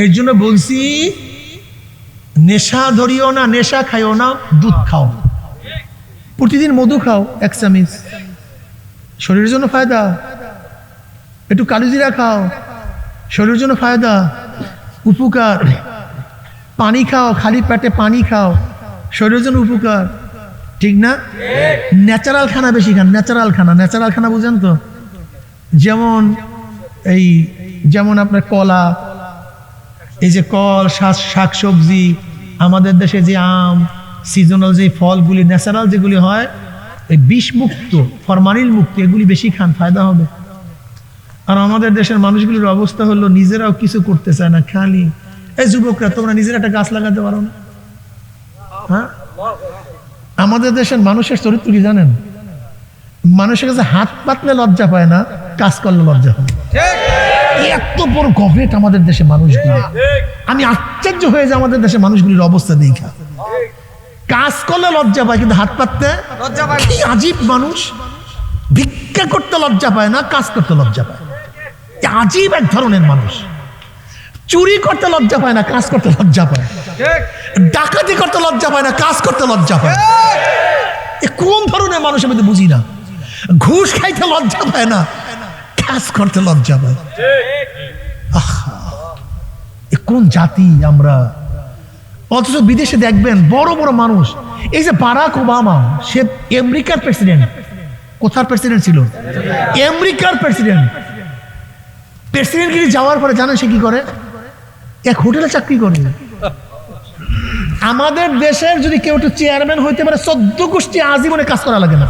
এর জন্য বলছি, নেশা ধরিও না, নেশা খাইও না, দুধ খাও। প্রতিদিন মধু খাও, এক চামিচ। শরীরের জন্য ফায়দা। একটু কালিজিরা খাও, শরীরের জন্য ফায়দা। উপকার। পানি খাও, খালি পেটে পানি খাও, শরীরের জন্য উপকার। ঠিক না? ন্যাচারাল খানা বেশি খান, ন্যাচারাল খানা। ন্যাচারাল খানা বুঝেন তো? যেমন এই, যেমন আপনার কলা এই যে কল, শাক শাক সবজি আমাদের দেশে যে আম সিজনাল যে ফলগুলি ন্যাচারাল যেগুলি হয়, এই বিষমুক্ত, ফরমালিন মুক্ত, এগুলি বেশি খান, ফায়দা হবে। আর আমাদের দেশের মানুষগুলির অবস্থা হলো, নিজেরাও কিছু করতে চায় না, খালি। এই যুবকরা, তোমরা নিজেরা একটা গাছ লাগাতে পারো না। হ্যাঁ? আমাদের দেশের মানুষের চরিত্র কি জানেন? মানুষের কাছে হাত পাতলে লজ্জা পায় না, কাজ করলে লজ্জা হয়। এত বড় গভেট আমাদের দেশে মানুষগুলি। আমি আশ্চর্য হয়ে যে আমাদের দেশে মানুষগুলির অবস্থা দেখা। কাজ করলে লজ্জা পায় কিন্তু হাত পাততে লজ্জা পায়। কি আজীব মানুষ। ভিক্ষা করতে লজ্জা পায় না কাজ করতে লজ্জা পায়। আজীব এক ধরনের মানুষ। চুরি করতে লজ্জা পায় না কাজ করতে লজ্জা পায়। ডাকাতি করতে লজ্জা পায় না কাজ করতে লজ্জা পায়। এ কোন ধরনের মানুষ আমি তো বুঝি না। ঘুষ খাইতে লজ্জা পায় না কাজ করতে লজ্জা পায়। আহা, এ কোন জাতি আমরা? অথচ বিদেশে দেখবেন বড় বড় মানুষ। এই যে বারাক ওবামা সে আমেরিকার প্রেসিডেন্ট। কোথার প্রেসিডেন্ট ছিল? আমেরিকার প্রেসিডেন্ট। প্রেসিডেন্টগিরি যাওয়ার পরে জানেন সে কি করে? এক হোটেলে চাকরি করে। আমাদের দেশের যদি কেউ একটু চেয়ারম্যান হইতে পারে, চোদ্দ গোষ্ঠী আজীবনে কাজ করা লাগে না।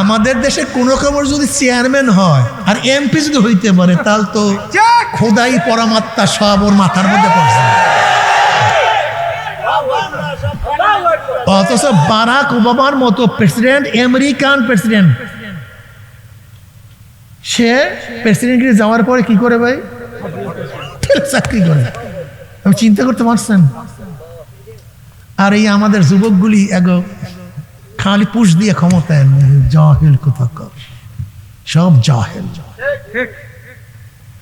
আমাদের দেশে কোন খবর যদি চেয়ারম্যান হয়, আর এমপি যদি হইতে পারে, তাহলে তো খোদাই পরামাত্মা সব ওর মাথার মধ্যে পড়ছে অথচ বারাক ওবামার মতো প্রেসিডেন্ট আমেরিকান প্রেসিডেন্ট সে প্রেসিডেন্টকে যাওয়ার পরে কি করে ভাই? চাকরি করে। আমি চিন্তা করতে পারছেন? আর এই আমাদের যুবকগুলি এগো খালি পুষ দিয়ে ক্ষমতায় জাহেল কোথাকার? সব জাহেল।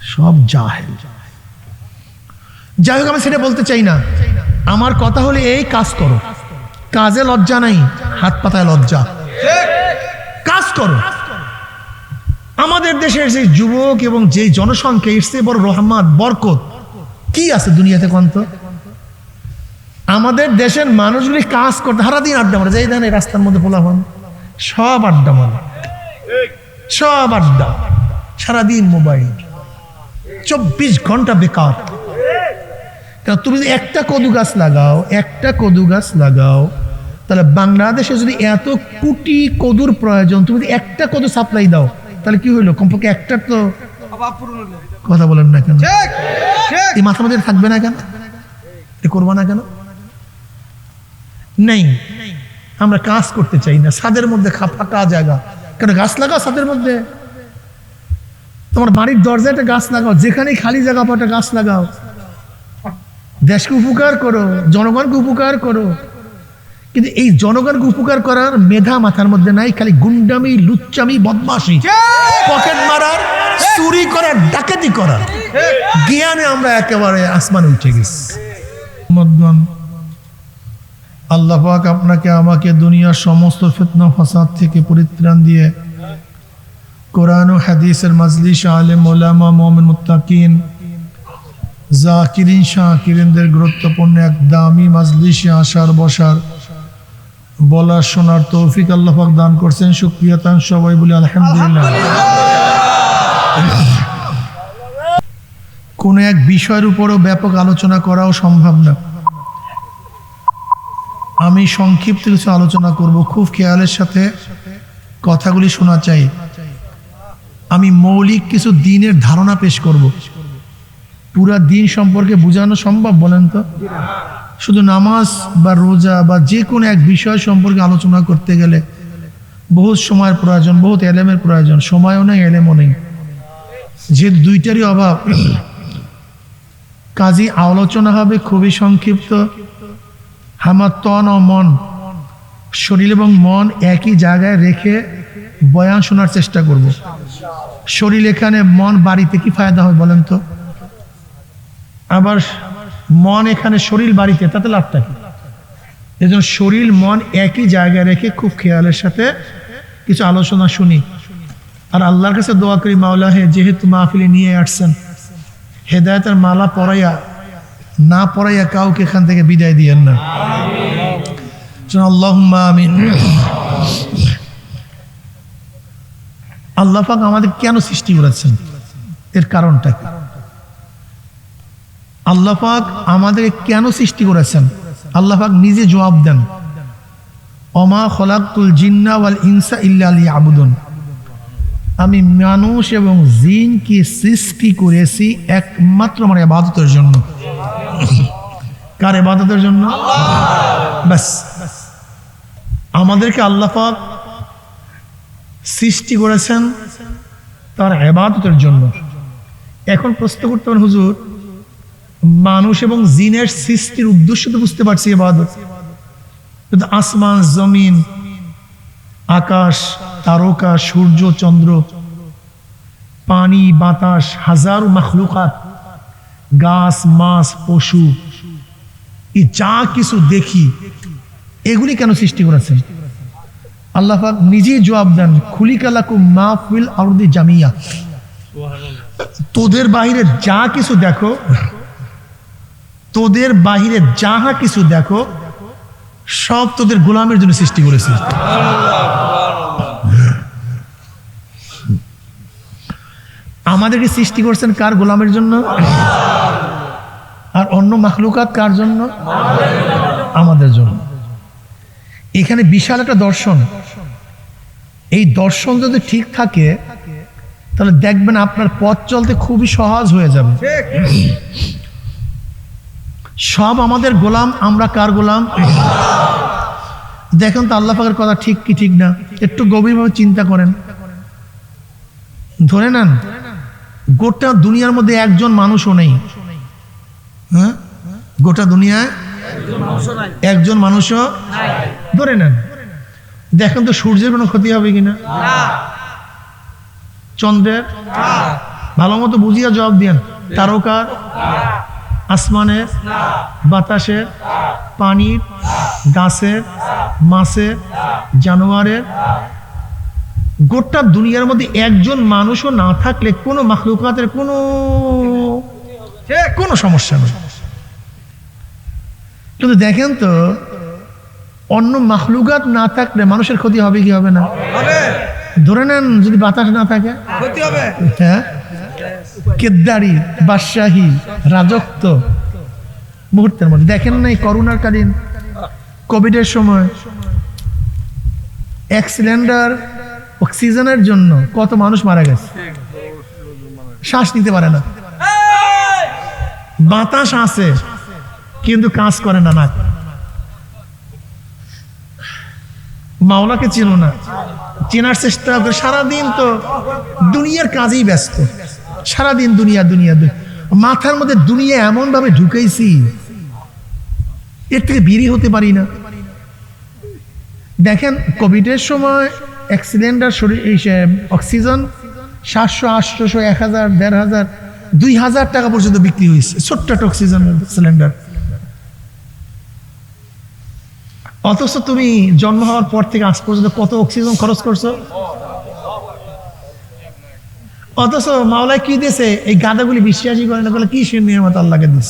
সব জাহেল। যাই হোক, আমি সেটা বলতে চাই না। আমার কথা হলে, এই কাজ করো। কাজে লজ্জা নাই, হাত পাতায় লজ্জা। কাজ করো। আমাদের দেশের যে যুবক এবং যে জনসংখ্যা, এর বড় রহমান বরকত কি আছে দুনিয়াতে কন্ত? আমাদের দেশের মানুষগুলি কাজ করতে, সারাদিন আড্ডা মারে, যেই দেন এই রাস্তার মধ্যে পোলা হন সব আড্ডা মারে। সব আড্ডা। সারাদিন মোবাইল। চব্বিশ ঘণ্টা বেকার। কেন, তুমি যদি একটা কদু গাছ লাগাও, একটা কদু গাছ লাগাও, তাহলে বাংলাদেশে যদি এত কোটি কদুর প্রয়োজন, তুমি যদি একটা কদু সাপ্লাই দাও তাহলে কি হইল? কমপক্ষে একটা তো কথা বলেন না কেন? এই মাথা মধ্যে থাকবে না কেন? করব না কেন? নেই। আমরা কাজ করতে চাই না। ছাদের মধ্যে ফাঁকা জায়গা। কেন গাছ লাগাও সাদের মধ্যে? তোমার বাড়ির দরজায় একটা গাছ লাগাও। যেখানেই খালি জায়গা পাও একটা গাছ লাগাও। দেশকে উপকার করো জনগণকে উপকার করো। কিন্তু এই জনগণকে উপকার করার মেধা মাথার মধ্যে নাই খালি গুন্ডামি লুচ্চামি বদমাশি। পকেট মারার চুরি করার ডাকাতি করার। জ্ঞানে আমরা একেবারে আসমানে উঠে গেছি। মদগণ আল্লাহ পাক আপনাকে আমাকে দুনিয়ার সমস্ত ফিতনা ফাসাদ থেকে পরিত্রাণ দিয়ে কোরআন ও হাদিসের মাজলিস আলেম ওলামা মোহাম্মদ মুত্তাকিন জাকিরিন শাহ কিরিনদের গুরুত্বপূর্ণ এক দামি মাজলিসে আসার বসার বলার শোনার তৌফিক আল্লাহাক দান করছেন। সুক্রিয়া তান সবাই বলি আলহামদুলিল্লাহ। কোনো এক বিষয়ের উপরও ব্যাপক আলোচনা করাও সম্ভব না। আমি সংক্ষিপ্ত কিছু আলোচনা করব খুব খেয়ালের সাথে কথাগুলি শোনা চাই। আমি মৌলিক কিছু দিনের ধারণা পেশ করব। পুরা দিন সম্পর্কে বোঝানো সম্ভব বলেন তো? শুধু নামাজ বা রোজা বা যে কোনো এক বিষয় সম্পর্কে আলোচনা করতে গেলে বহুত সময়ের প্রয়োজন, বহুত এলেমের প্রয়োজন। সময়ও নেই, এলেমও নেই। যে দুইটারই অভাব। কাজী আলোচনা হবে খুবই সংক্ষিপ্ত। আমার তন ও মন, শরীর এবং মন একই জায়গায় রেখে বয়ান শোনার চেষ্টা করব। শরীর এখানে, মন বাড়িতে কি ফায়দা হয় বলেন তো? আবার মন এখানে শরীর বাড়িতে, তাতে লাভটা কি? এজন্য শরীর, মন একই জায়গায় রেখে খুব খেয়ালের সাথে কিছু আলোচনা শুনি। আর আল্লাহর কাছে দোয়া করি, মাওলা, হে যেহেতু মাহফিলে নিয়ে আসছেন, হেদায়তের মালা পরাইয়া, না পরাইয়া কাউকে এখান থেকে বিদায় দিয়েন না। আল্লাহ আমাদের কেন সৃষ্টি করেছেন? এর কারণটা কি? আল্লাহ পাক আমাদেরকে কেন সৃষ্টি করেছেন? আল্লাহ পাক নিজে জবাব দেন। অমা খলাকুল জিন্না ওয়াল ইনসা ইল্লা আবুদন আমি মানুষ এবং জিনকে সৃষ্টি করেছি একমাত্র আমার আবাদতের জন্য। কার এবাদতের জন্য? ব্যাস। আমাদেরকে আল্লাহ পাক সৃষ্টি করেছেন তার এবাদতের জন্য। এখন প্রশ্ন করতে পারেন হুজুর মানুষ এবং জিনের সৃষ্টির উদ্দেশ্য তো বুঝতে পারছি এবাদত কিন্তু আসমান, জমিন, আকাশ, তারকা, সূর্য, চন্দ্র, পানি, বাতাস, হাজারো মখলুকাত, গাছ, মাছ, পশু, এই যা কিছু দেখি, এগুলি কেন সৃষ্টি করেছেন আল্লাহ পাক নিজেই জবাব দেন খুলি কালাকু মা ফিল আরদি জামিয়া। তোদের বাহিরে যা কিছু দেখো তোদের বাহিরে যাহা কিছু দেখো, সব তোদের গোলামের জন্য সৃষ্টি করেছে। আমাদেরকে সৃষ্টি করছেন কার গোলামের জন্য? আর অন্য মাখলুকাত কার জন্য? আমাদের জন্য। এখানে বিশাল একটা দর্শন। এই দর্শন যদি ঠিক থাকে, তাহলে দেখবেন আপনার পথ চলতে খুবই সহজ হয়ে যাবে। সব আমাদের গোলাম, আমরা কার গোলাম? দেখেন তো আল্লাহ পাকের কথা ঠিক কি, ঠিক না? একটু গভীরভাবে চিন্তা করেন। ধরে নেন, গোটা দুনিয়ার মধ্যে একজন মানুষও নেই। হ্যাঁ? গোটা দুনিয়ায় একজন মানুষও ধরে নেন। দেখেন তো সূর্যের কোনো ক্ষতি হবে কিনা? চন্দ্রের? ভালো মতো বুঝিয়া জবাব দিয়েন। তারকার আসমানের বাতাসের পানির গাছের মাছের জানোয়ারের। গোটা দুনিয়ার মধ্যে একজন মানুষও না থাকলে কোনো মাখলুকাতের কোনো কোনো সমস্যা নেই। কিন্তু দেখেন তো অন্য মাখলুকাত না থাকলে মানুষের ক্ষতি হবে কি হবে না? ধরে নেন যদি বাতাস না থাকে। ক্ষতি হবে। হ্যাঁ? কেদ্দারি, বাদশাহী, রাজত্ব। মুহূর্তের মধ্যে। দেখেন নাই করোনার কালীন কোভিডের সময়। এক সিলিন্ডার অক্সিজেনের জন্য কত মানুষ মারা গেছে। শ্বাস নিতে পারে না। বাতাস আছে, কিন্তু কাজ করে না নাক। মাওলাকে চিনো না। চেনার চেষ্টা সারাদিন তো দুনিয়ার কাজেই ব্যস্ত। সারাদিন দুনিয়া দুনিয়া মাথার মধ্যে দুনিয়া এমন ভাবে ঢুকেছি এর থেকে বেরিয়ে হতে পারি না। দেখেন, কোভিডের সময় এক সিলিন্ডার শরীর এই অক্সিজেন সাতশো আটশোশো এক হাজার, দেড় হাজার, দুই হাজার টাকা পর্যন্ত বিক্রি হয়েছে। ছোট্ট অক্সিজেন সিলিন্ডার। অথচ তুমি জন্ম হওয়ার পর থেকে আজ পর্যন্ত কত অক্সিজেন খরচ করছ? অথচ মাওলায় কি দিয়েছে? এই গাদাগুলি বিশ্বাসই করে না, বলে কি সে নিয়ামত আল্লাহকে দিস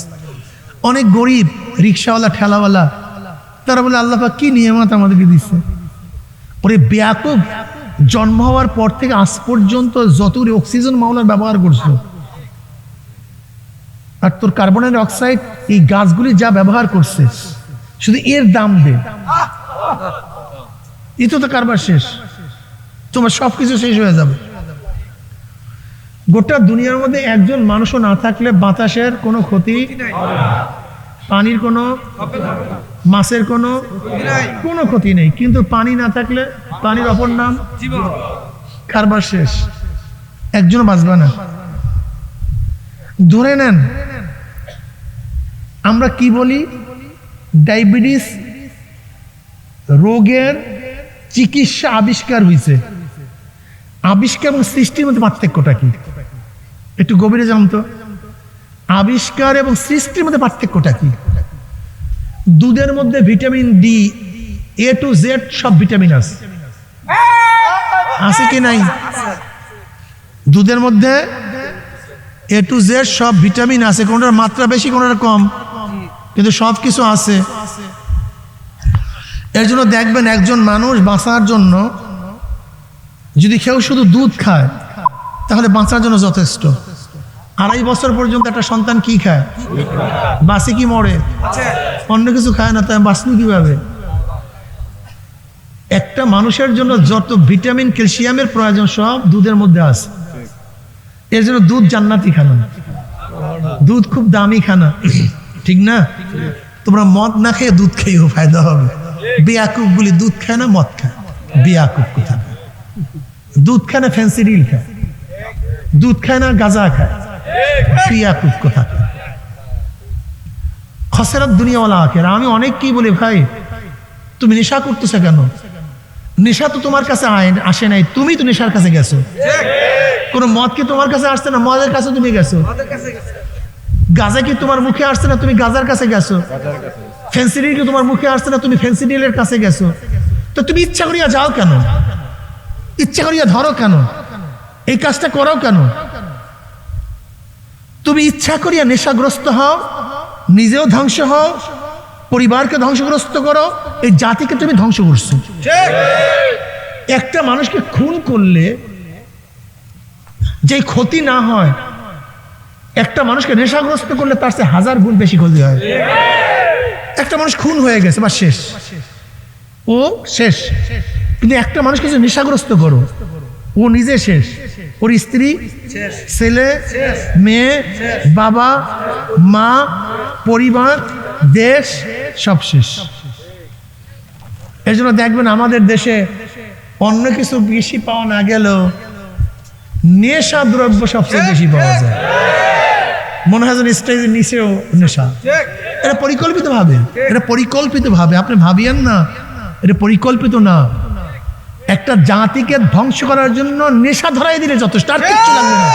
অনেক গরিব, রিক্সাওয়ালা, ঠেলাওয়ালা, তারা বলে, আল্লাহ কি নিয়ামত আমাদেরকে দিচ্ছে ওরে ব্যাপক জন্ম হওয়ার পর থেকে আজ পর্যন্ত যতগুলি অক্সিজেন মাওলার ব্যবহার করছ, আর তোর কার্বনের অক্সাইড এই গাছগুলি যা ব্যবহার করছে, শুধু এর দাম দে। এই তো তো কারবার শেষ। তোমার সব কিছু শেষ হয়ে যাবে। গোটা দুনিয়ার মধ্যে একজন মানুষও না থাকলে বাতাসের কোনো ক্ষতি পানির কোনো, মাছের কোনো কোনো ক্ষতি নেই। কিন্তু পানি না থাকলে পানির অপর নাম কারবার শেষ। একজনও বাঁচবে না। ধরে নেন, আমরা কি বলি? ডায়াবেটিস রোগের চিকিৎসা আবিষ্কার হয়েছে আবিষ্কার এবং সৃষ্টির মধ্যে পার্থক্যটা কি? একটু গভীরে জানতো আবিষ্কার এবং সৃষ্টির মধ্যে পার্থক্যটা কি? দুধের মধ্যে vitamin D A to Z সব ভিটামিন আছে। আছে কি নাই? দুধের মধ্যে এ টু জেড সব ভিটামিন আছে। কোনটার মাত্রা বেশি, কোনটার কম? কিন্তু সব কিছু আছে। এর জন্য দেখবেন একজন মানুষ বাঁচার জন্য যদি কেউ শুধু দুধ খায়, তাহলে বাঁচার জন্য যথেষ্ট। আড়াই বছর পর্যন্ত একটা সন্তান কি খায়? বাসে কি মরে? অন্য কিছু খায় না, তাই বাঁচনি কীভাবে? একটা মানুষের জন্য যত ভিটামিন, ক্যালসিয়ামের প্রয়োজন সব দুধের মধ্যে আছে। এর জন্য দুধ জান্নাতি খানা। দুধ খুব দামি খানা। ঠিক না? তোমরা মদ না খেয়ে দুধ খেয়েও ফায়দা হবে। বিয়াকুব বলি দুধ খায় না, মদ খায়। বিয়াকুব কোথা দুধ খায় না, ফ্যান্সি রিল খায়। দুধ খায় না, গাজা খায়। বিয়াকুব কোথা। খসেরাত দুনিয়াওয়ালা আখের। আমি অনেক কি বলি, ভাই, তুমি নেশা করতেছো কেন? নেশা তো তোমার কাছে আসে নাই। তুমি তো নেশার কাছে গেছো। কোন মদ কি তোমার কাছে আসছে না? মদের কাছে তুমি গেছো। গাজা কি তোমার মুখে আসছে না? তুমি গাজার কাছে গেছো। ফেন্সিডিল কি তোমার মুখে আসছে না? তুমি কাছে গেছো। তো তুমি ইচ্ছা করিয়া যাও কেন? ইচ্ছা করিয়া ধরো কেন? এই কাজটা করো কেন? তুমি ইচ্ছা করিয়া নেশাগ্রস্ত হও, নিজেও ধ্বংস হও, পরিবারকে ধ্বংসগ্রস্ত করো, এই জাতিকে তুমি ধ্বংস করছ। একটা মানুষকে খুন করলে যে ক্ষতি না হয়, একটা মানুষকে নেশাগ্রস্ত করলে তার চেয়ে হাজার গুণ বেশি ক্ষতি হয়। একটা মানুষ খুন হয়ে গেছে বা শেষ। ও শেষ। কিন্তু একটা মানুষকে যদি নেশাগ্রস্ত করো ও নিজে শেষ। ওর স্ত্রী, ছেলে, মেয়ে, বাবা, মা, পরিবার, দেশ, সব শেষ। এর জন্য দেখবেন আমাদের দেশে অন্য কিছু বেশি পাওয়া না গেলেও নেশা দ্রব্য সবচেয়ে বেশি পাওয়া যায়। মনে হয় স্টেজের নিচেও নেশা। এটা পরিকল্পিত ভাবে এটা পরিকল্পিত ভাবে আপনি ভাবিয়েন না। এটা পরিকল্পিত না। একটা জাতিকে ধ্বংস করার জন্য নেশা ধরাই দিলে যথেষ্ট, আর কিচ্ছু লাগবে না।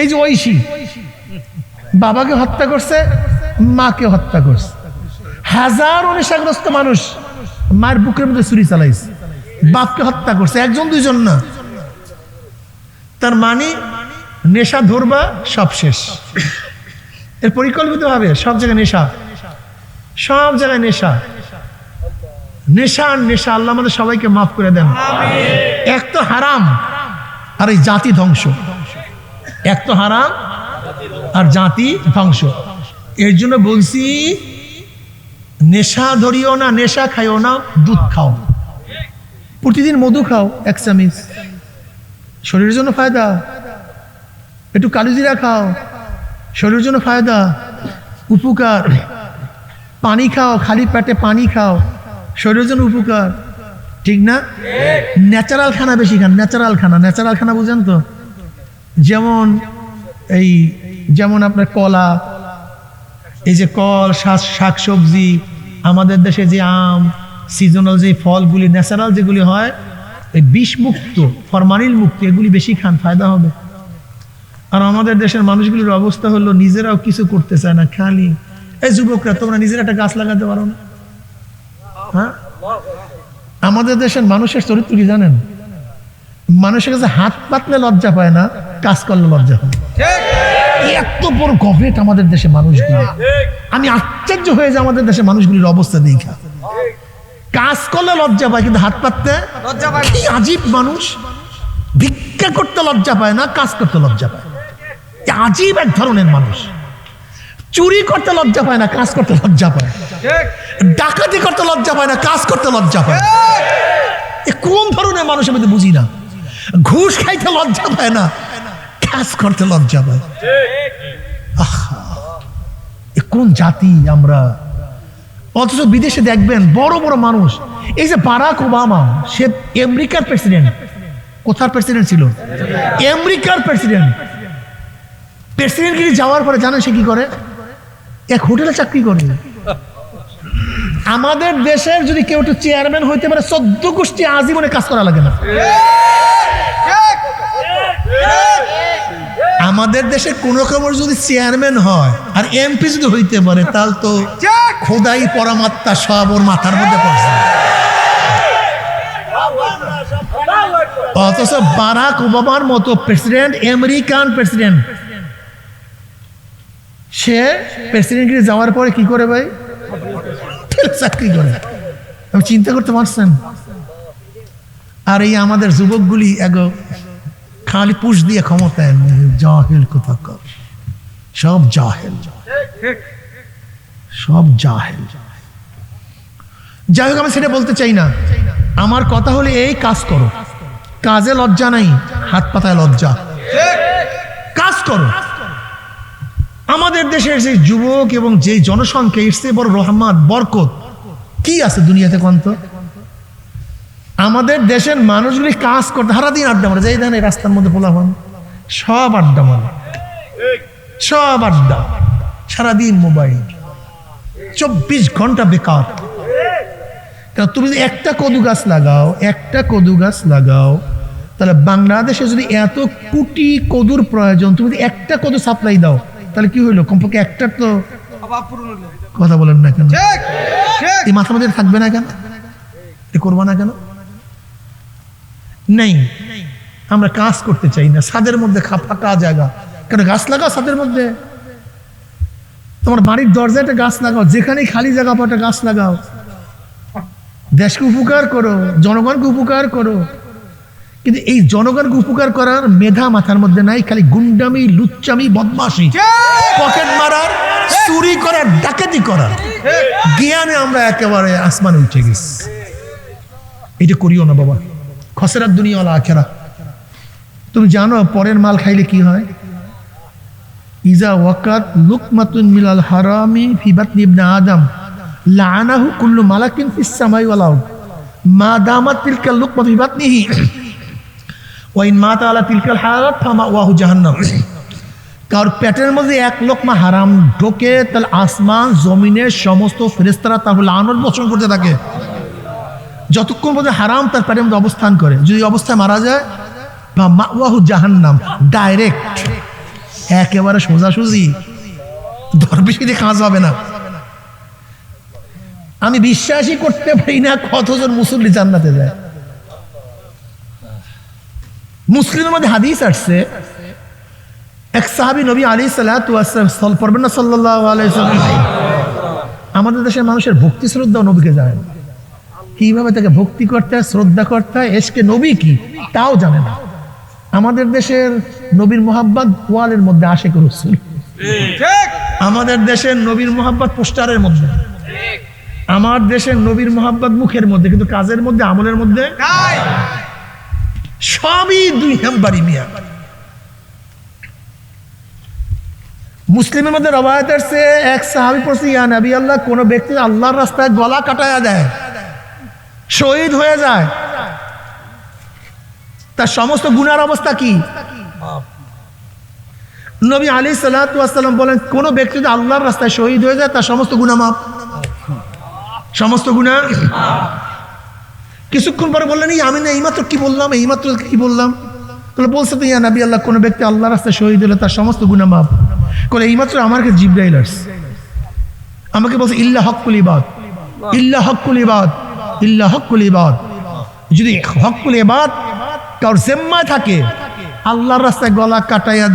এই যে ঐশী, বাবাকে হত্যা করছে, মাকে হত্যা করছে। হাজারো নেশাগ্রস্ত মানুষ মায়ের বুকের মধ্যে ছুরি চালাইছে। বাপকে হত্যা করছে, একজন দুইজন না। তার মানে নেশা ধরবা সব শেষ। এর পরিকল্পিত ভাবে সব জায়গায় নেশা, সব জায়গায় নেশা। নেশা আর নেশা আল্লাহ আমাদের সবাইকে মাফ করে দেন। এক তো হারাম আর এই জাতি ধ্বংস। এক তো হারাম আর জাতি ধ্বংস। এর জন্য বলছি নেশা ধরিও না নেশা খাইও না দুধ খাও। প্রতিদিন মধু খাও এক চামিচ। শরীরের জন্য ফায়দা। একটু কালুজিরা খাও শরীরের জন্য ফায়দা। উপকার। পানি খাও খালি পেটে পানি খাও। শরীরের জন্য উপকার। ঠিক না? ন্যাচারাল খানা বেশি খান ন্যাচারাল খানা। ন্যাচারাল খানা বুঝেন তো? যেমন এই, যেমন আপনার কলা, এই যে কল, শাক সবজি আমাদের দেশে যে আম সিজনাল যে ফলগুলি ন্যাচারাল যেগুলি হয়, এই বিষমুক্ত ফরমালিন মুক্ত, এগুলি বেশি খান, ফায়দা হবে। আর আমাদের দেশের মানুষগুলির অবস্থা হলো, নিজেরাও কিছু করতে চায় না, খালি। এই যুবকরা, তোমরা নিজেরা একটা গাছ লাগাতে পারো না। হ্যাঁ? আমাদের দেশের মানুষের চরিত্র কি জানেন? মানুষের কাছে হাত পাতলে লজ্জা পায় না কাজ করলে লজ্জা পায় এত বড় গভীর আমাদের দেশে মানুষগুলি আমি আশ্চর্য হয়ে যায় আমাদের দেশে মানুষগুলির অবস্থা দেখা। কাজ করলে লজ্জা পায় কিন্তু হাত পাততে লজ্জা পায় কি আজীব মানুষ। ভিক্ষা করতে লজ্জা পায় না কাজ করতে লজ্জা পায় আজীব এক ধরনের মানুষ। চুরি করতে লজ্জা পায় না কাজ করতে লজ্জা পায়। ডাকাতি করতে লজ্জা পায় না কাজ করতে লজ্জা পায়। এ কোন ধরনের মানুষ আমি তো বুঝি না? ঘুষ খাইতে লজ্জা পায় না কাজ করতে লজ্জা পায়। এ কোন জাতি আমরা? অথচ বিদেশে দেখবেন বড় বড় মানুষ। এই যে বারাক ওবামা সে আমেরিকার প্রেসিডেন্ট। কোথার প্রেসিডেন্ট ছিল? আমেরিকার প্রেসিডেন্ট। প্রেসিডেন্টগিরি যাওয়ার পরে জানেন সে কি করে? এক হোটেলে চাকরি করে। আমাদের দেশের যদি কেউ একটু চেয়ারম্যান হইতে পারে, চোদ্দ গোষ্ঠী আজীবনে কাজ করা লাগে না। আমাদের দেশে কোনো খবর যদি চেয়ারম্যান হয়, আর এমপি যদি হইতে পারে, তাহলে তো খোদাই পরমাত্মা সব ওর মাথার মধ্যে পড়ছে। অথচ বারাক ওবামার মতো প্রেসিডেন্ট আমেরিকান প্রেসিডেন্ট সে প্রেসিডেন্টগিরি যাওয়ার পরে কি করে ভাই? চাকরি করে। আমি চিন্তা করতে পারছেন আর এই আমাদের যুবকগুলি এগো, খালি পুষ দিয়ে ক্ষমতায় জাহেল কোথাকার। সব জাহেল। সব জাহেল। যাই হোক, আমি সেটা বলতে চাই না। আমার কথা হলে এই, কাজ করো। কাজে লজ্জা নাই, হাত পাতায় লজ্জা। কাজ করো। আমাদের দেশের যে যুবক এবং যে জনসংখ্যা এসছে বড় রহমান, বরকত, কি আছে দুনিয়াতে কন্ত? আমাদের দেশের মানুষগুলি কাজ করতে, সারাদিন আড্ডা মারে, যেই দেন এই রাস্তার মধ্যে পোলা হন, সব আড্ডা মারে। সব আড্ডা, সারাদিন মোবাইল, চব্বিশ ঘণ্টা বেকার। তুমি যদি একটা কদু গাছ লাগাও, একটা কদু গাছ লাগাও, তাহলে বাংলাদেশে যদি এত কোটি কদুর প্রয়োজন, তুমি যদি একটা কদু সাপ্লাই দাও তাহলে কি হইল? কমপক্ষে একটা তো কথা বলেন না কেন? এই মাথার মধ্যে থাকবে না কেন? করব না কেন? নেই। আমরা কাজ করতে চাই না। সাদের মধ্যে ফাঁকা জায়গা। কেন গাছ লাগাও সাদের মধ্যে? তোমার বাড়ির দরজায় একটা গাছ লাগাও। যেখানেই খালি জায়গা পাও একটা গাছ লাগাও। দেশকে উপকার করো, জনগণকে উপকার করো। কিন্তু এই জনগণকে উপকার করার মেধা মাথার মধ্যে নাই খালি গুন্ডামি লুচ্চামি বদমাশি। পকেট মারার চুরি করার ডাকাতি করার। জ্ঞানে আমরা একেবারে আসমানে উঠে গেছি। এটা করিও না বাবা। খসরার দুনিয়া আখেরা। তুমি জানো পরের মাল খাইলে কি হয়? ইজা ওয়াকাত লুকমাতুন মিলাল হারামি ফিবাত ইবনে আদম। লানাহু কুল্লু মালাকিন ফিস সামাই ওয়াল আরদ। মা দামাত তিলকা লুকমা ফি বাতনিহি ওয়া ইন মাতা আলা তিলকাল হারাত ফামা ওয়াহু জাহান্নাম। কার পেটের মধ্যে এক লোকমা হারাম ঢোকে, তাহলে আসমান, জমিনের সমস্ত ফেরেস্তারা তার লানত বচন করতে থাকে। যতক্ষণ পর্যন্ত হারাম তার পেটের মধ্যে অবস্থান করে, যদি অবস্থায় মারা যায় বা মা ওয়াহু জাহান্নাম, ডাইরেক্ট। একেবারে সোজাসুজি। দিয়ে কাজ হবে না। আমি বিশ্বাসই করতে পারি না কতজন মুসল্লি জান্নাতে যায়। মুসলিমের মধ্যে হাদিস আসছে, এক সাহাবি নবী আলী সাল্লাহ পড়বেন না সাল্লাহ আমাদের দেশের মানুষের ভক্তি শ্রদ্ধা নবীকে যায় না। কীভাবে তাকে ভক্তি করতে হয়, শ্রদ্ধা করতে হয়, এসকে নবী কি, তাও জানে না। আমাদের দেশের নবীর মোহাব্বত ওয়ালের মধ্যে আসে ঠিক আমাদের দেশের নবীর মোহাব্বত পোস্টারের মধ্যে। আমার দেশের নবীর মোহাব্বত মুখের মধ্যে, কিন্তু কাজের মধ্যে, আমলের মধ্যে সবই দুই নাম্বারই মিয়া। মুসলিমের মধ্যে রবায়ত আসছে, এক সাহাবি পড়ছে, ইয়া নবী আল্লাহ, কোন ব্যক্তি আল্লাহর রাস্তায় গলা কাটায়া দেয় শহীদ হয়ে যায়, তার সমস্ত গুনার অবস্থা কি? নবী আলী সাল্লাম বলেন, কোন ব্যক্তি যদি আল্লাহর রাস্তায় শহীদ হয়ে যায়, তার সমস্ত গুণা মাপ সমস্ত গুণা কিছুক্ষণ পরে বললেন, "এই আমি না এইমাত্র কি বললাম? এইমাত্র কি বললাম? তাহলে বলছে তো, ইয়া নাবি আল্লাহ, কোনো ব্যক্তি আল্লাহ রাস্তায় শহীদ হলে তার সমস্ত গুণা মাপ বলে এইমাত্র আমার কাছে জিব্রাইল আমাকে বলছে, ইল্লা হকুল ইবাদ, ইল্লা হকুল ইবাদ, ইল্লা হকুল ইবাদ। যদি হকুল ইবাদ কারোর জেম্মায় থাকে, আল্লাহর রাস্তায় গলা কাটাইয়া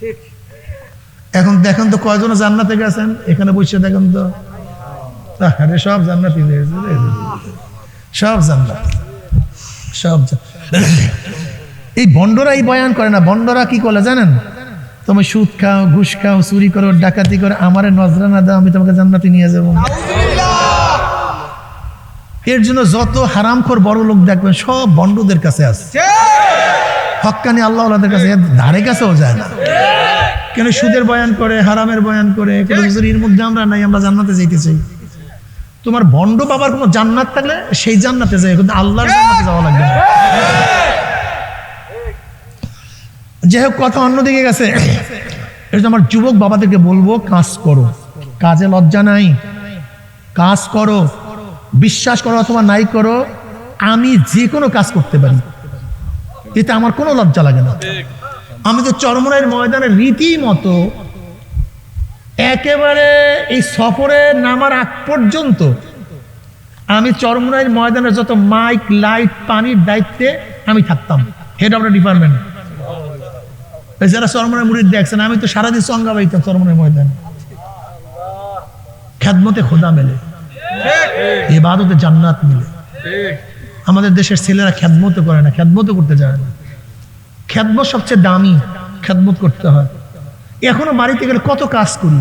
ঠিক এখন দেখেন তো কয়জন জান্নাতে গেছেন? এখানে বসে দেখেন তো। আরে সব জান্নাতি হয়েছে রে। সব জান্নাত। সব এই বন্ডরা এই বয়ান করে না, বন্ডরা কি করে জানেন? তুমি সুদ খাও, ঘুষ খাও, চুরি করো, ডাকাতি করো, আমারে নজরানা দাও, আমি তোমাকে জান্নাতে নিয়ে যাব। এর জন্য যত হারামখোর বড় লোক দেখবেন, সব বন্ডদের কাছে আছে। ঠিক হক্কানি আল্লাহ কাছে ধারে কাছেও যায় না। কেন সুদের বয়ান করে, হারামের বয়ান করে, কেন এর মধ্যে আমরা নাই, আমরা জান্নাতে যাইতে চাই। তোমার ভণ্ড বাবার কোনো জান্নাত থাকলে সেই জান্নাতে যাই, কিন্তু আল্লাহর জান্নাতে যাওয়া লাগবে যাই হোক, কথা অন্যদিকে গেছে। জন্য আমার যুবক বাবাদেরকে বলব, কাজ করো। কাজে লজ্জা নাই। কাজ করো। বিশ্বাস করো অথবা নাই করো, আমি যে কোনো কাজ করতে পারি। এতে আমার কোনো লজ্জা লাগে না। আমি তো চরমরাইয়ের ময়দানের রীতিমতো একেবারে এই সফরে নামার আগ পর্যন্ত আমি চরমরাইয়ের ময়দানের যত মাইক, লাইট, পানির দায়িত্বে আমি থাকতাম হেড অফ দ্য ডিপার্টমেন্ট যারা চরমরাই মুড়ির দেখছেন, আমি তো সারাদিন সঙ্গা পাইতাম চরমরাই ময়দানে। খ্যাদমতে খোদা মেলে। এবাদতে জান্নাত মিলে। আমাদের দেশের ছেলেরা খ্যাদমত করে না খ্যাদমত করতে যায় না। খ্যাদমত সবচেয়ে দামি খ্যাদমত করতে হয়। এখনও বাড়িতে গেলে কত কাজ করি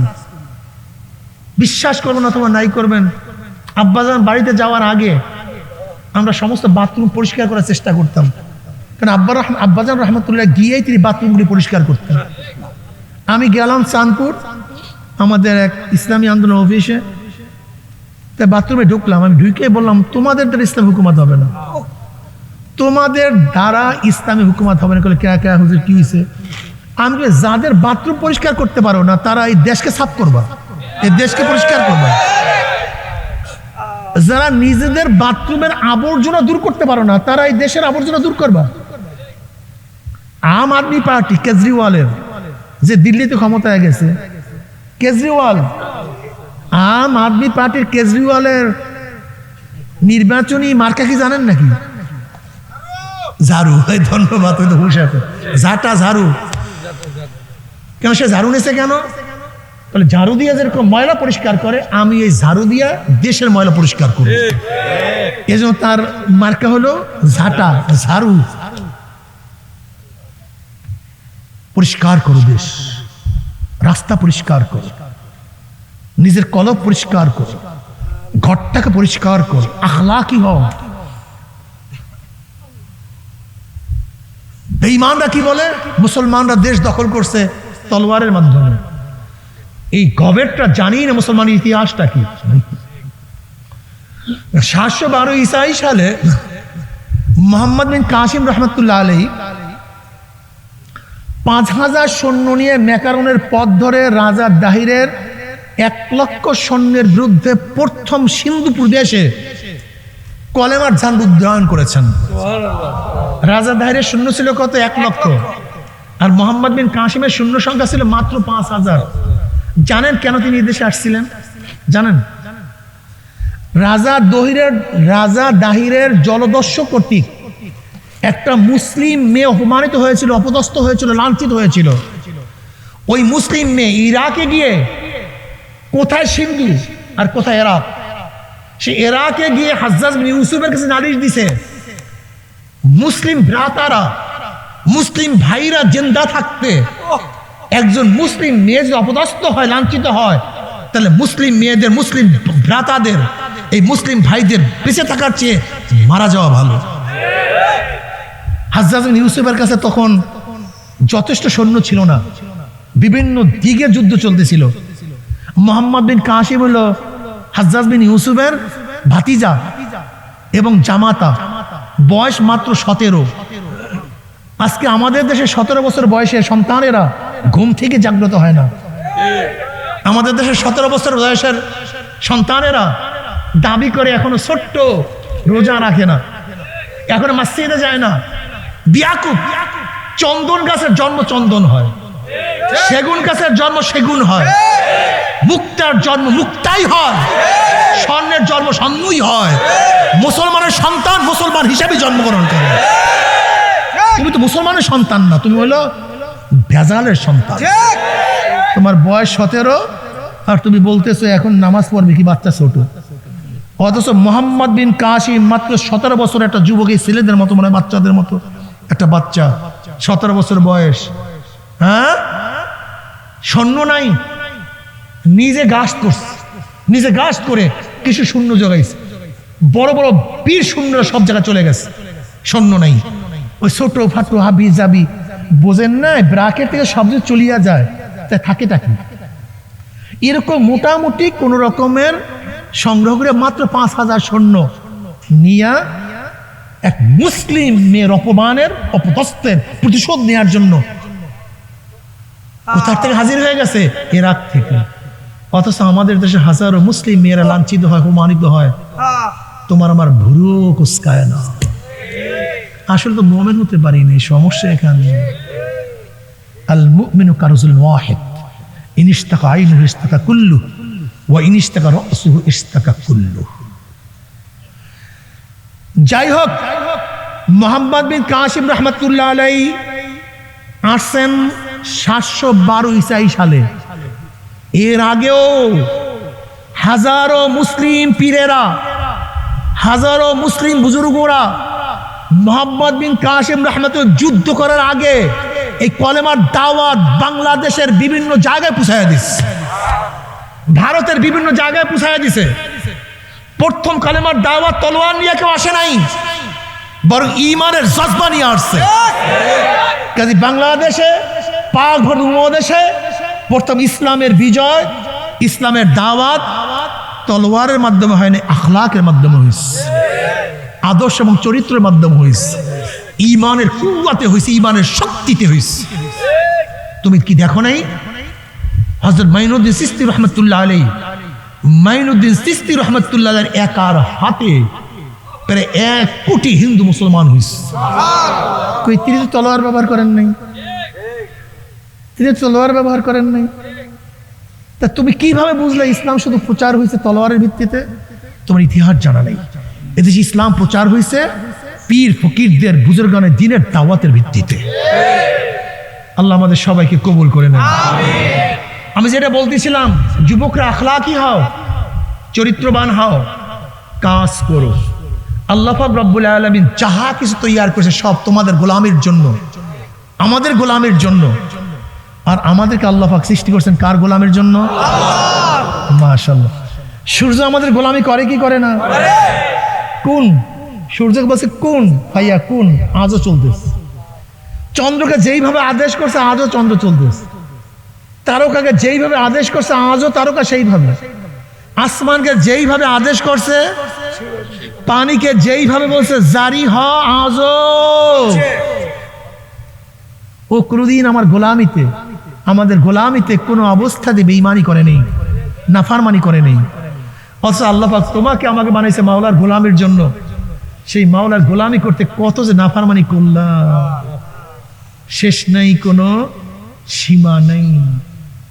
বিশ্বাস করবেন অথবা নাই করবেন। আব্বাজান বাড়িতে যাওয়ার আগে আমরা সমস্ত বাথরুম পরিষ্কার করার চেষ্টা করতাম। কারণ আব্বা রহম, আব্বাজান রহমতুল্লাহ গিয়েই তিনি বাথরুমগুলি পরিষ্কার করতেন। আমি গেলাম চাঁদপুর, আমাদের এক ইসলামী আন্দোলন অফিসে। তাই বাথরুমে ঢুকলাম, আমি ঢুকে বললাম, তোমাদের দ্বারা ইসলাম হুকুমাত হবে না। তোমাদের দ্বারা ইসলামী হুকুমাত হবে না। বলে কে কে হুজুর, কি হয়েছে আমি যাদের বাথরুম পরিষ্কার করতে পারো না, তারা এই দেশকে সাফ করবা। এই দেশকে পরিষ্কার করবা। যারা নিজেদের বাথরুমের আবর্জনা দূর করতে পারো না, তারা এই দেশের আবর্জনা দূর করবা। আম আদমি পার্টি, কেজরিওয়ালের, যে দিল্লিতে ক্ষমতায় গেছে, কেজরিওয়াল, আম আদমি পার্টির কেজরিওয়ালের নির্বাচনী মার্কা কি জানেন নাকি? ঝাড়ু, ধন্যবাদ আছে ঝাড়ু। কেন সে ঝাড়ু নিছে কেন? তাহলে ঝাড়ু দিয়ে যেরকম ময়লা পরিষ্কার করে আমি এই ঝাড়ু দিয়া দেশের ময়লা পরিষ্কার করি এই জন্য তার মার্কা হলো ঝাঁটা ঝাড়ু। পরিষ্কার করো দেশ। রাস্তা পরিষ্কার করো। নিজের কলব পরিষ্কার করো। ঘরটাকে পরিষ্কার করো। আখলাকি হও। বেঈমানরা কি বলে? মুসলমানরা দেশ দখল করছে। তলোয়ারের মাধ্যমে। এই গবেটটা জানি না মুসলমানের ইতিহাসটা কি? সাতশো বারো ইসাই সালে মোহাম্মদ বিন কাসিম রহমতুল্লাহ আলী পাঁচ হাজার সৈন্য নিয়ে মেকারনের পথ ধরে রাজা দাহিরের এক লক্ষ সৈন্যের বিরুদ্ধে প্রথম সিন্ধুপুর দেশে কলেমার ঝান্ড উদ্যয়ন করেছেন। রাজা দাহিরের সৈন্য ছিল কত? এক লক্ষ। আর মোহাম্মদ বিন কাসিমের শূন্য সংখ্যা ছিল মাত্র পাঁচ হাজার। জানেন কেন তিনি এই দেশে আসছিলেন? জানেন? রাজা দহিরের, রাজা দাহিরের জলদস্য কর্তৃক একটা মুসলিম মেয়ে অপমানিত হয়েছিল, অপদস্থ হয়েছিল, লাঞ্ছিত হয়েছিল। ওই মুসলিম মেয়ে ইরাকে গিয়ে কোথায় সিন্ধু আর কোথায় এরাক? সে এরাকে গিয়ে হাজ্জাজ ইউসুফের কাছে নালিশ দিছে, মুসলিম ভ্রাতারা মুসলিম ভাইরা জেন্দা থাকতে একজন মুসলিম মেয়ে যদি অপদস্থ হয়, লাঞ্ছিত হয়, তাহলে মুসলিম মেয়েদের, মুসলিম ভ্রাতাদের, এই মুসলিম ভাইদের বেঁচে থাকার চেয়ে মারা যাওয়া ভালো। হাজ্জাজ বিন ইউসুফের কাছে তখন যথেষ্ট সৈন্য ছিল না। বিভিন্ন দিকে যুদ্ধ চলতেছিল। মোহাম্মদ বিন কাসিম হলো হাজ্জাজ বিন ইউসুফের ভাতিজা এবং জামাতা। বয়স মাত্র সতেরো। আজকে আমাদের দেশে সতেরো বছর বয়সের সন্তানেরা ঘুম থেকে জাগ্রত হয় না। আমাদের দেশে সতেরো বছর বয়সের সন্তানেরা দাবি করে এখনও ছোট্ট রোজা রাখে না। এখনও মাসিদে যায় না। বিয়াকুব চন্দন গাছের জন্ম চন্দন হয়। সেগুন গাছের জন্ম সেগুন হয়। মুক্তার জন্ম মুক্তাই হয়। স্বর্ণের জন্ম স্বর্ণই হয়। মুসলমানের সন্তান মুসলমান হিসাবে জন্মগ্রহণ করে। তুমি তো মুসলমানের সন্তান না, তুমি হলো ভেজালের সন্তান। তোমার বয়স সতেরো, আর তুমি বলতেছো এখন নামাজ পড়বে কি বাচ্চা ছোট। অথচ মোহাম্মদ বিন কাসিম মাত্র সতেরো বছর একটা যুবক, এই ছেলেদের মতো মানে বাচ্চাদের মতো একটা বাচ্চা। সতেরো বছর বয়স। হ্যাঁ? স্বর্ণ নাই। নিজে গাছ করছে। নিজে গাছ করে কিছু শূন্য জোগাইছে বড় বড় বীর শূন্য সব জায়গায় চলে গেছে। সৈন্য নাই। ওই ছোট ফাটো হাবি জাবি বোঝেন না ব্রাকেট থেকে যে চলিয়া যায় তাই থাকে টাকি এরকম মোটামুটি কোন রকমের সংগ্রহ করে মাত্র পাঁচ হাজার সৈন্য নিয়া এক মুসলিম মেয়ের অপমানের অপদস্থের প্রতিশোধ নেওয়ার জন্য কোথার থেকে হাজির হয়ে গেছে? ইরাক থেকে। অথচ আমাদের দেশে হাজারো মুসলিম মেয়েরা লাঞ্ছিত হয় অপমানিত হয়। হ্যাঁ তোমার আমার ভুরু কুসকায় না। আসলে তো মোমেন হতে পারিনি সমস্যা এখানে আল মুমিনু কারুজুল ওয়াহিদ ইস্তাকা কুল্লু, ওয়া ইস্তাকা কুল্লু। যাই হোক, মোহাম্মদ বিন কাসিম রহমতুল্লাহ আলাই আসছেন সাতশো বারো ইসাই সালে। এর আগেও হাজারো মুসলিম পীরেরা, হাজারো মুসলিম বুজুর্গরা মোহাম্মদ বিন কাসিম রহমতুল যুদ্ধ করার আগে এই কলেমার দাওয়াত বাংলাদেশের বিভিন্ন জায়গায় পুষাইয়া দিচ্ছে ভারতের বিভিন্ন জায়গায় পুষাইয়া দিছে। প্রথম কালেমার দাওয়াত তলোয়ার নিয়ে কেউ আসে নাই, বরং ইমানের জজবা নিয়ে আসছে। কাজে বাংলাদেশে, পাক উপমহাদেশে প্রথম ইসলামের বিজয়, ইসলামের দাওয়াত তলোয়ারের মাধ্যমে হয়নি, আখলাকের মাধ্যমে হয়েছে। আদর্শ এবং চরিত্রের মাধ্যমে হয়েছে ইমানের কুয়াতে হয়েছে ইমানের শক্তিতে হয়েছে তুমি কি দেখো নাই? হজরত মাইনুদ্দিন সিস্তি রহমতুল্লাহ আলী মাইনুদ্দিন সিস্তি রহমতুল্লাহ একার হাতে প্রায় এক কোটি হিন্দু মুসলমান হয়েছে কই, তিনি তো তলোয়ার ব্যবহার করেন নাই। তিনি তলোয়ার ব্যবহার করেন নাই। তা তুমি কীভাবে বুঝলে ইসলাম শুধু প্রচার হয়েছে তলোয়ারের ভিত্তিতে? তোমার ইতিহাস জানা নেই। এদেশে ইসলাম প্রচার হয়েছে পীর ফকিরদের বুজুর্গানের দিনের দাওয়াতের ভিত্তিতে। আল্লাহ আমাদের সবাইকে কবুল করে নেন। আমি যেটা বলতেছিলাম যুবকরা আখলাকি হও চরিত্রবান হও কাজ করো। আল্লাহ রব্বুল আলমিন যাহা কিছু তৈয়ার করেছে সব তোমাদের গোলামের জন্য আমাদের গোলামের জন্য। আর আমাদেরকে আল্লাহাক সৃষ্টি করছেন কার গোলামের জন্য? মাশাল্লাহ সূর্য আমাদের গোলামি করে কি করে না? কোন? সূর্যকে বলছে কোন? ভাইয়া, কোন? আজও চলতেছে। চন্দ্রকে যেইভাবে আদেশ করছে, আজও চন্দ্র চলতেছে। তারকাকে যেইভাবে আদেশ করছে, আজও তারকা সেইভাবে। আসমানকে যেইভাবে আদেশ করছে, পানিকে যেইভাবে বলছে, জারি হ, আজও। ও কোনোদিন আমার গোলামিতে, আমাদের গোলামিতে কোনো অবস্থাতে বেইমানি করে নেই, নাফারমানি করে নেই। অথচ আল্লাহ তোমাকে আমাকে বানাইছে মাওলার গোলামের জন্য। সেই মাওলার গোলামি করতে কত যে নাফারমানি করলাম। শেষ নাই কোনো সীমা নেই।